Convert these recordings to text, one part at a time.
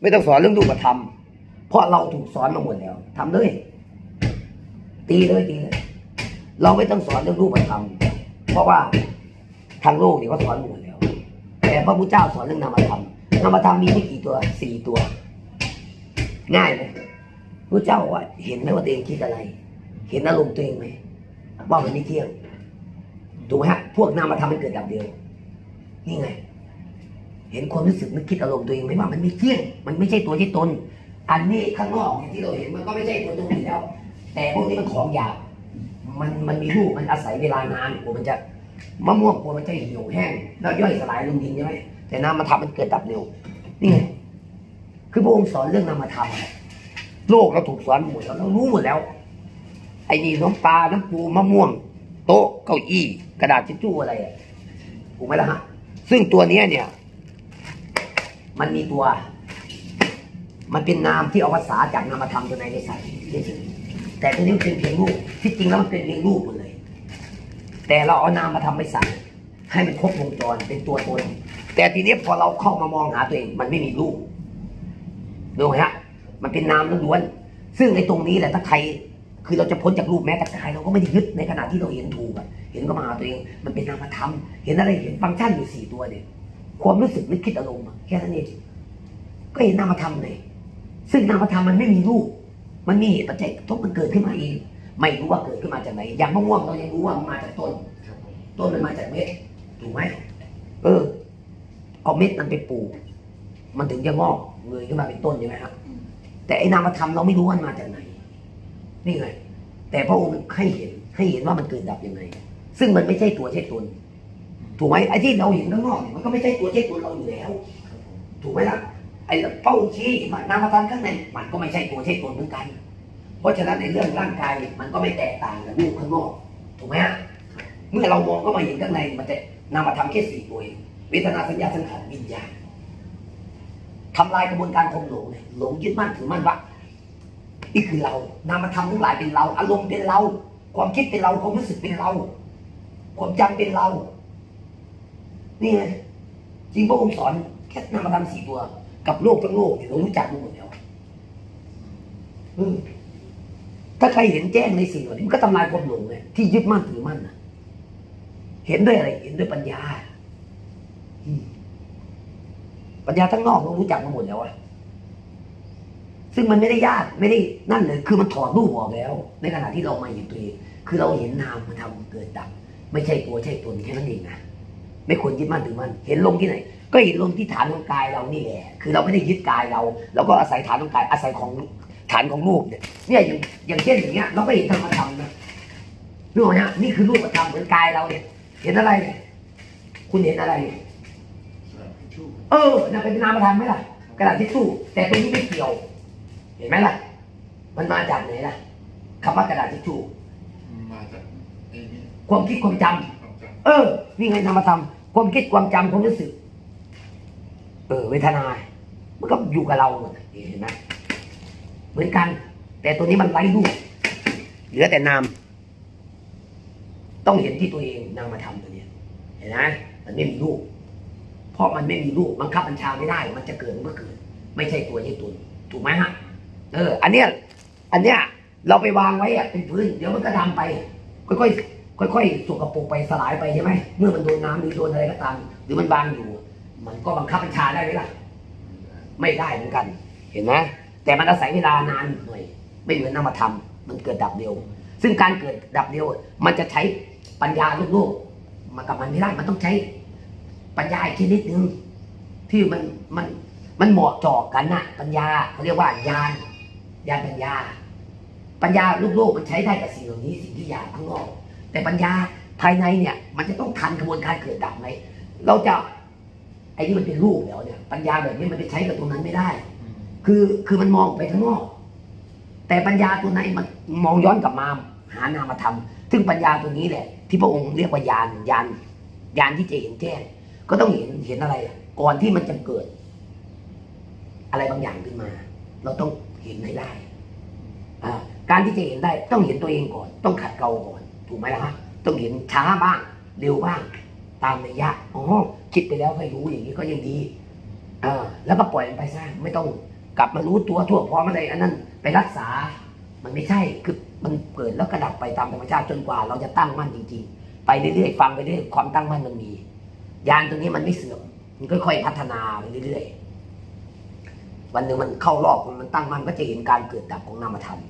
ไม่ต้องสอนเรื่องรูปธรรมเพราะเราถูกสอนมาหมดแล้วทำเลย ตีเลยตีเลยเราไม่ต้องสอนเรื่องรูปธรรมเพราะว่าทางโลกเนี่ยเขาสอนหมดแล้ว แต่พระพุทธเจ้าสอนเรื่องนามธรรมนามธรรมมีไม่กี่ตัวสี่ตัว ง่ายไหมพระเจ้าบอกว่า เห็นไหมว่าตัวเองคิดอะไร เห็นอารมณ์ตัวเองไหมว่ามันไม่เที่ยงถูกไหมฮะพวกนามธรรมมันเกิดดับเดียวนี่ไง เห็นความรู้สึกนึกคิดอารมณ์ตัวเองไหมว่ามันไม่เที่ยง มันไม่ใช่ตัวใช่ตน อันนี้ข้างนอกที่เราเห็นมันก็ไม่ใช่ตัวตนอยู่แล้ว แต่พวกนี้มันของหยาบมันมันมีรูปมันอาศัยเวลานานกว่ามันจะมะม่วงกว่ามันจะเหี่ยวแห้ง แล้วย่อยสลายลงดินใช่ไหมแต่นามธรรมมันเกิดดับเร็วนี่ไงคือพระองค์สอนเรื่องนามธรรมโลกเราถูกสอนหมดแล้วเรารู้หมดแล้ว ไอ้นี่น้ำปลาน้ำปูมะม่วง โต๊ะเก้าอี้ กระดาษทิชชู่อะไรอะถูกไหมล่ะฮะซึ่งตัวเนี้ยเนี่ย มันมีตัว มันเป็นนามที่เอาภาษาจากนามธรรมตัวไหนได้ใส่เฉยแต่ตัวนี้เป็นเพียงรูปที่จริงแล้วมันเป็นเพียงรูปหมดเลย แต่เราเอานามมาทำไปใส่ให้มันครบวงจรเป็นตัวตน แต่ทีนี้พอเราเข้ามามองหาตัวเอง มันไม่มีรูปดูไหมฮะ มันเป็นนามล้วนๆซึ่งในตรงนี้แหละถ้าใครคือเราจะพ้นจากรูปแม้แต่กายเราก็ไม่ได้ยึดในขณะที่เราเห็นถูกอะเห็นก็มาหาตัวเอง มันเป็นนามธรรม เห็นอะไรเห็นฟังก์ชันอยู่สี่ตัวเนี่ย ความรู้สึกนึกคิดอารมณ์อะแค่นั้นเองก็เห็นนามธรรมเลย ซึ่งนามธรรมมันไม่มีรูป มันมีเหตุปัจจัยทุกมันเกิดขึ้นมาเอง ไม่รู้ว่าเกิดขึ้นมาจากไหนอย่างมะม่วงเรายังรู้ว่ามันมาจากต้นครับผมต้นมันมาจากเม็ดถูกไหมเออ เอาเม็ดมันไปปลูก มันถึงจะงอกเงยขึ้นมาเป็นต้นใช่ไหมครับ แต่ไอ้นามธรรมเราไม่รู้ว่ามันมาจากไหน นี่ไง แต่พระองค์ให้เห็นให้เห็นว่ามันเกิดดับยังไง ซึ่งมันไม่ใช่ตัวใช่ตน ถูกไหมไอ้ที่เราเห็นข้างนอกมันก็ไม่ใช่ตัวใช่ตนเราอยู่แล้ว ถูกไหมล่ะไอ้เป้าชี้มันนามธรรมข้างในมันก็ไม่ใช่ตัวใช่ตนเหมือนกัน เพราะฉะนั้นในเรื่องร่างกายมันก็ไม่แตกต่างกับรูปข้างนอกถูกไหมฮะเมื่อเรามองก็มาเห็นข้างในมันจะนามธรรมแค่สี่ตัวเองเวทนาสัญญาสังขารวิญญาณทำลายกระบวนการความหลงเนี่ยหลงยึดมั่นถือมั่นว่านี่คือเรานามธรรมทั้งหลายเป็นเรา อารมณ์เป็นเรา ความคิดเป็นเราความรู้สึกเป็นเรา ความจำเป็นเรา นี่ไงจริงพระองค์สอนแค่นามธรรมสี่ตัว กับโลกทั้งโลกเนี่ยเรารู้จักหมดแล้วถ้าใครเห็นแจ้งในสิ่งเหล่านี้มันก็ทำลายความหลงไงที่ยึดมั่นถือมั่นนะเห็นด้วยอะไร เห็นด้วยปัญญาปัญญาทั้งนอกเรารู้จักมาหมดแล้วอะซึ่งมันไม่ได้ยากไม่ได้นั่นเลย คือมันถอดรูปออกแล้ว ในขณะที่เรามาเห็นตัวเองคือเราเห็นนามมันทำเกิดดับ ไม่ใช่ตัวใช่ตนแค่นั้นเองนะ ไม่ควรยึดมั่นถือมั่นเห็นลมที่ไหน ก็เห็นลมที่ฐานของกายเรานี่แหละคือเราไม่ได้ยึดกายเราเราก็อาศัยฐานของกายอาศัยของฐานของรูปเนี่ยเนี่ยอย่างอย่างเช่นอย่างเงี้ยเราก็เห็นธรรมธรรมนะรู้ไหมฮะนี่คือรูปธรรมเหมือนกายเราเนี่ย เห็นอะไรเนี่ยคุณเห็นอะไรเนี่ยสลับทิชชู่เออน่าเป็นนามธรรมไหมล่ะกระดาษทิชชู่แต่ตัวนี้ไม่เกี่ยว เห็นไหมล่ะ มันมาจากไหนล่ะคำว่ากระดาษทิชชู่มาจากไอ้นี่ความคิดความจำความจเออ นี่ไงนามธรรม ความคิดความจำความรู้สึก เออ เวทนา มันก็อยู่กับเราเห็นไหมเหมือนกัน แต่ตัวนี้มันไร้รูปเหลือแต่นาม ต้องเห็นที่ตัวเองนามธรรมตัวเนี้ยเห็นไหมมันไม่มีรูปเพราะมันไม่มีรูปบังคับบัญชาไม่ได้ มันจะเกิดมันก็เกิด ไม่ใช่ตัวใช่ตนถูกไหมฮะ เออ อันเนี้ย อันเนี้ย เราไปวางไว้อะเป็นพื้น เดี๋ยวมันก็ดำไป ค่อยๆ ค่อยๆสกปรกไปสลายไปใช่ไหมเมื่อมันโดนน้ำหรือโดนอะไรก็ตาม หรือมันบางอยู่ มันก็บังคับบัญชาได้ไหมล่ะ ไม่ได้เหมือนกัน เห็นไหมแต่มันอาศัยเวลานานหน่อยไม่เหมือนนามธรรมมันเกิดดับเดียว ซึ่งการเกิดดับเดียว มันจะใช้ปัญญาโลกๆมากับมันไม่ได้มันต้องใช้ปัญญาอีกชนิดหนึ่งที่มันมันมันเหมาะเจาะกันนะปัญญาเขาเรียกว่าญาณญาณปัญญา ปัญญาโลกๆมันใช้ได้กับสิ่งเหล่านี้สิ่งที่หยาบข้างนอก แต่ปัญญาภายในเนี่ย มันจะต้องทันกระบวนการเกิดดับไหมเราจะไอ้นี่มันเป็นรูปแล้วเนี่ย ปัญญาแบบนี้มันไปใช้กับตรงนั้นไม่ได้อืมคือคือมันมองไปข้างนอก แต่ปัญญาตัวไหนมันมองย้อนกลับมาหานามธรรมซึ่งปัญญาตัวนี้แหละ ที่พระองค์เรียกว่าญาณญาณญาณที่จะเห็นแจ้งก็ต้องเห็นเห็นอะไรอะก่อนที่มันจะเกิด อะไรบางอย่างขึ้นมา เราต้องเห็นให้ได้อ่าการที่จะเห็นได้ต้องเห็นตัวเองก่อน ต้องขัดเกลาก่อน ถูกไหมล่ะฮะต้องเห็นช้าบ้าง เร็วบ้าง ตามระยะอ๋อคิดไปแล้วให้รู้อย่างนี้ก็ยังดีอ่าแล้วก็ปล่อยมันไปซะไม่ต้องกลับมารู้ตัวทั่วพร้อมอะไรอันนั้นไปรักษา มันไม่ใช่คือมันเกิดแล้วกระดับไปตามธรรมชาติจนกว่า เราจะตั้งมั่นจริงๆ ไปเรื่อยๆฟังไปเรื่อยความตั้งมั่นมันมียานตรงนี้มันไม่เสื่อมมันค่อยๆพัฒนาไปเรื่อยๆวันหนึ่งมันเข้ารอบมันตั้งมั่นก็จะเห็นการเกิดดับของนามธรรม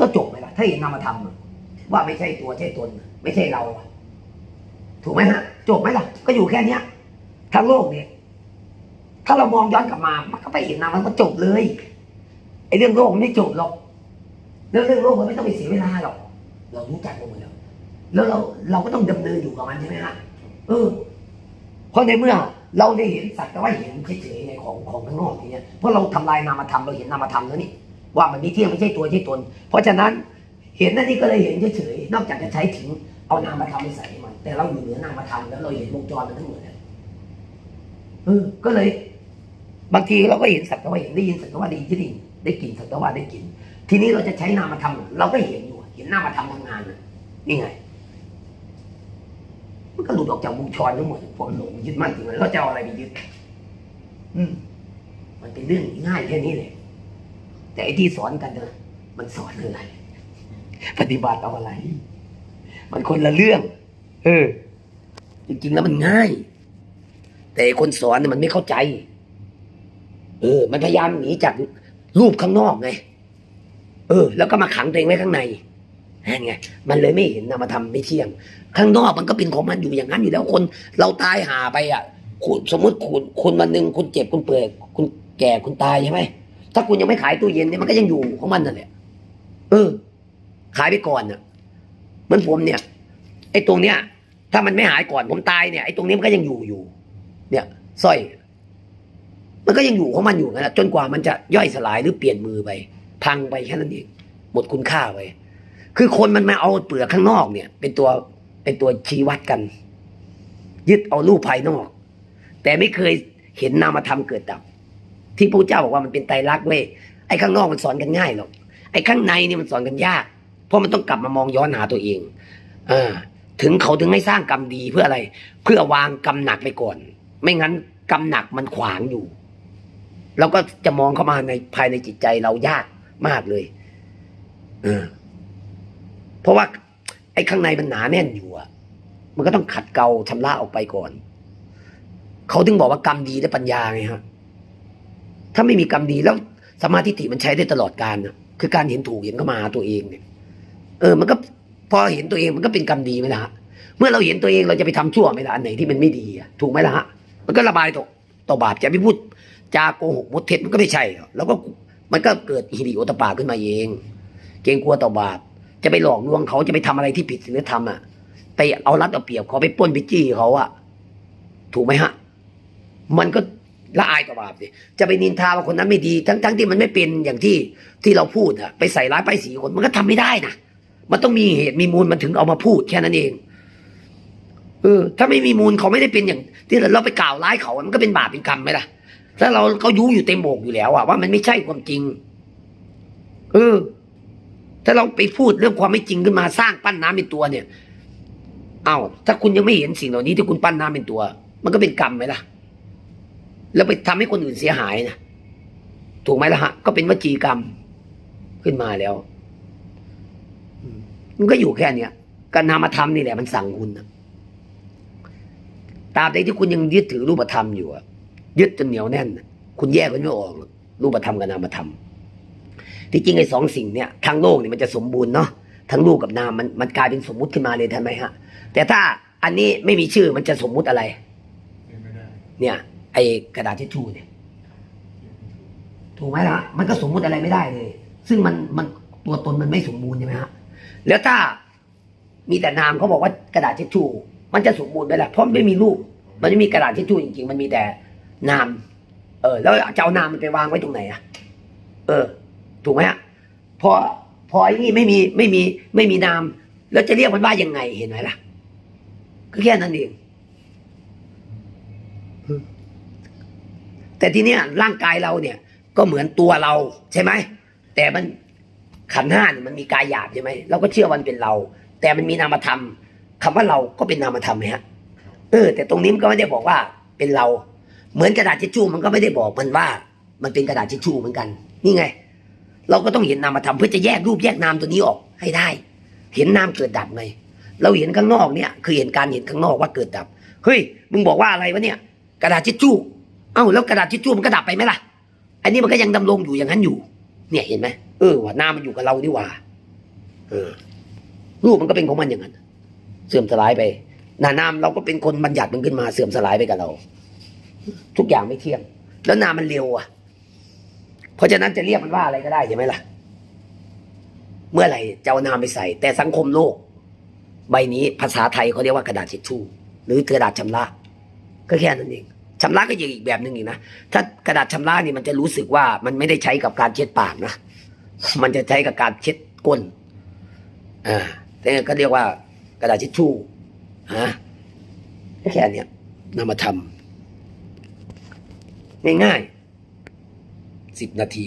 ก็จบไหมล่ะถ้าเห็นนามธรรมอ ว่าไม่ใช่ตัวใช่ตน ไม่ใช่เรา ถูกไหมฮะจบไหมล่ะ ก็อยู่แค่เนี้ยทั้งโลกเนี่ย ถ้าเรามองย้อนกลับมา มันก็ไปเห็นนามันก็จบเลยไอ้เรื่องโลกมันไม่จบหรอกเรื่องเรื่องโลกมันไม่ต้องไปเสียเวลาหรอกเรารู้จักมันหมดแล้วแล้วเราเราก็ต้องดำเนินอยู่กับมันใช่ไหมฮะเออเพราะในเมื่อเราได้เห็นสักแต่ว่าเห็นเฉยๆในของของข้างนอกอย่างเงี้ยเพราะเราทำลายนามธรรมเราเห็นนามธรรมแล้วนี่ว่ามันมีเที่ยงไม่ใช่ตัวใช่ตน เพราะฉะนั้น เห็นนั่นนี่ก็เลยเห็นเฉยๆนอกจากจะใช้ถึงเอานามธรรมไปใส่มัน แต่เราอยู่เหนือนามธรรมแล้วเราเห็นวงจรมันทั้งหมดเลยเออ ก็เลย บางทีเราก็เห็นสักแต่ว่าเห็นได้ยินสักแต่ว่าได้ยินได้ยินได้กลิ่นสักแต่ว่าได้กลิ่นทีนี้เราจะใช้นามธรรมเราก็เห็นอยู่เห็นนามธรรมทำงานนี่ไงมันก็หลุดออกจากวงจรทั้งหมดพวกหลงยึดมั่นถึงมันเราจะเอาอะไรไปยึดอืมมันเป็นเรื่องง่ายแค่นี้เลยแต่ไอ้ที่สอนกันนะมันสอนคืออะไร ปฏิบัติเอาอะไร มันคนละเรื่อง เออ จริง ๆ แล้วมันง่าย แต่ไอ้คนสอนเนี่ยมันไม่เข้าใจ เออ มันพยายามหนีจากรูปข้างนอกไง เออ แล้วก็มาขังตัวเองไว้ข้างในนั่นไง มันเลยไม่เห็นนามธรรมไม่เที่ยง ข้างนอกมันก็เป็นของมันอยู่อย่างนั้นอยู่แล้วคน เราตายหาไปอะคุณสมมติคุณคุณวันหนึ่งคุณเจ็บคุณเปื่อยคุณแก่คุณตายใช่ไหมถ้าคุณยังไม่ขายตู้เย็นเนี่ยมันก็ยังอยู่ของมันนั่นแหละเออ ขายไปก่อนเน่ะเหมือนผมเนี่ย ไอ้ตรงเนี้ย ถ้ามันไม่หายก่อนผมตายเนี่ยไอ้ตรงนี้มันก็ยังอยู่อยู่ เนี่ยสร้อย มันก็ยังอยู่ของมันอยู่นั่นแหละจนกว่ามันจะย่อยสลายหรือเปลี่ยนมือไป พังไปแค่นั้นเองหมดคุณค่าไปคือคนมันมาเอาเปลือกข้างนอกเนี่ย เป็นตัวเป็นตัวชี้วัดกัน ยึดเอารูปภายนอก แต่ไม่เคยเห็นนามธรรมเกิดดับ ที่พระเจ้าบอกว่ามันเป็นไตรลักษณ์เว้ยไอ้ข้างนอกมันสอนกันง่ายหรอกไอ้ข้างในนี่มันสอนกันยาก เพราะมันต้องกลับมามองย้อนหาตัวเองอ่าถึงเขาถึงไม่สร้างกรรมดีเพื่ออะไร เพื่อวางกรรมหนักไปก่อน ไม่งั้นกรรมหนักมันขวางอยู่เราก็จะมองเข้ามาในภายในจิตใจเรายากมากเลยเออเพราะว่า ไอ้ข้างในมันหนาแน่นอยู่อะมันก็ต้องขัดเกลาชำระออกไปก่อน เขาถึงบอกว่ากรรมดีและปัญญาไงฮะ ถ้าไม่มีกรรมดีแล้วสมาธิิมันใช้ได้ตลอดการนะคือการเห็นถูกเห็นเข้ามาตัวเองเนี่ย เออมันก็พอเห็นตัวเองมันก็เป็นกรรมดีไหมล่ะฮะเมื่อเราเห็นตัวเองเราจะไปทำชั่วไหมล่ะอันไหนที่มันไม่ดีอะถูกไหมล่ะฮะมันก็ระบายต่อต่อบาปจะไปพูดจาโกหกมดเท็จมันก็ไม่ใช่แล้วก็มันก็เกิดฮิริโอตปาขึ้นมาเอง เกรงกลัวต่อบาปจะไปหลอกลวงเขาจะไปทำอะไรที่ผิดศีลธรรมอะไปเอารัดเอาเปรียบเขาไปป้นไปจี้เขาอะถูกไหมฮะ มันก็ละอายต่อบาปสิจะไปนินทาว่าคนนั้นไม่ดี ทั้งทั้งที่มันไม่เป็นอย่างที่ที่เราพูดอะ ไปใส่ร้ายป้ายสีคนมันก็ทำไม่ได้นะ มันต้องมีเหตุมีมูลมันถึงเอามาพูดแค่นั้นเอง เออ ถ้าไม่มีมูลเขาไม่ได้เป็นอย่าง ที่เราไปกล่าวร้ายเขา มันก็เป็นบาปเป็นกรรมไหมล่ะถ้าเราเขายุอยู่เต็มโบกอยู่แล้วอะว่ามันไม่ใช่ความจริง เออ ถ้าเราไปพูดเรื่องความไม่จริงขึ้นมาสร้างปั้นน้ำเป็นตัวเนี่ย เอา้าถ้าคุณยังไม่เห็นสิ่งเหล่านี้ที่คุณปั้นน้ำเป็นตัว มันก็เป็นกรรมไหมล่ะ แล้วไปทำให้คนอื่นเสียหายนะถูกไหมล่ะฮะ ก็เป็นวจีกรรมขึ้นมาแล้ว มันก็อยู่แค่เนี้ยการนามธรรมนี่แหละมันสั่งคุณนะตราบใดที่คุณยังยึดถือรูปธรรมอยู่อะยึดจนเหนียวแน่นนะคุณแยกมันไม่ออกหรอกรูปธรรมกับนามธรรมที่จริงไอ้สองสิ่งเนี่ยทั้งโลกเนี่ยมันจะสมบูรณ์เนาะทั้งรูปกับนามมันมันกลายเป็นสมมุติขึ้นมาเลยทันไหมฮะ แต่ถ้าอันนี้ไม่มีชื่อมันจะสมมุติอะไรเป็นไม่ได้เนี่ยไอ้กระดาษทิชชู่เนี่ยถูกไหมล่ะมันก็สมมุติอะไรไม่ได้เลย ซึ่งมันมันตัวตนมันไม่สมบูรณ์ใช่ไหมฮะ แล้วถ้ามีแต่นามเขาบอกว่ากระดาษทิชชู่มันจะสมบูรณ์ไหมล่ะเพราะไม่มีรูป มันไม่มีกระดาษทิชชู่จริงๆ มันมีแต่นาม เออ แล้วจะเอานามมันไปวางไว้ตรงไหนอะเออ ถูกไหมฮะพอพอไอ้นี่ไม่มีไม่มีไม่มีนาม แล้วจะเรียกมันว่ายังไงเห็นไหมล่ะก็แค่นั้นเองแต่ทีเนี้ยร่างกายเราเนี่ย ก็เหมือนตัวเราใช่ไหมแต่มัน ขันห้าเนี่ยมันมีกายหยาบใช่ไหมเราก็เชื่อมันเป็นเรา แต่มันมีนามธรรมคำว่าเราก็เป็นนามธรรมไหมฮะเออ แต่ตรงนี้มันก็ไม่ได้บอกว่าเป็นเรา เหมือนกระดาษทิชชู่มันก็ไม่ได้บอกมันว่า มันเป็นกระดาษทิชชู่เหมือนกัน นี่ไง เราก็ต้องเห็นนามธรรมเพื่อจะแยกรูปแยกนามตัวนี้ออกให้ได้ เห็นนามเกิดดับไงเราเห็นข้างนอกเนี่ย คือเห็นการเห็นข้างนอกว่าเกิดดับเฮ้ยมึงบอกว่าอะไรวะเนี่ย กระดาษทิชชู่เอ้าแล้วกระดาษทิชชู่มันก็ดับไปไหมล่ะ อันนี้มันก็ยังดำรงอยู่อย่างนั้นอยู่ เนี่ยเห็นไหม เออว่านามมันอยู่กับเราดีกว่า เออ รูปมันก็เป็นของมันอย่างนั้นเสื่อมสลายไปนานามเราก็เป็นคนบัญญัติมันขึ้นมาเสื่อมสลายไปกับเรา ทุกอย่างไม่เที่ยง แล้วนามมันเร็วอะ เพราะฉะนั้นจะเรียกมันว่าอะไรก็ได้ใช่ไหมล่ะ เมื่อไหร่จะเอานามไปใส่ แต่สังคมโลก ใบนี้ภาษาไทยเขาเรียกว่ากระดาษทิชชู่หรือกระดาษชำระก็แค่นั้นเองชำระก็ยังอีกแบบหนึ่งอีกนะถ้ากระดาษชำระนี่มันจะรู้สึกว่ามันไม่ได้ใช้กับการเช็ดปากนะ มันจะใช้กับการเช็ดก้นอ่านี่ก็เรียกว่ากระดาษทิชชู่ฮะแค่เนี้ยนำมาทำง่ายๆสิบนาที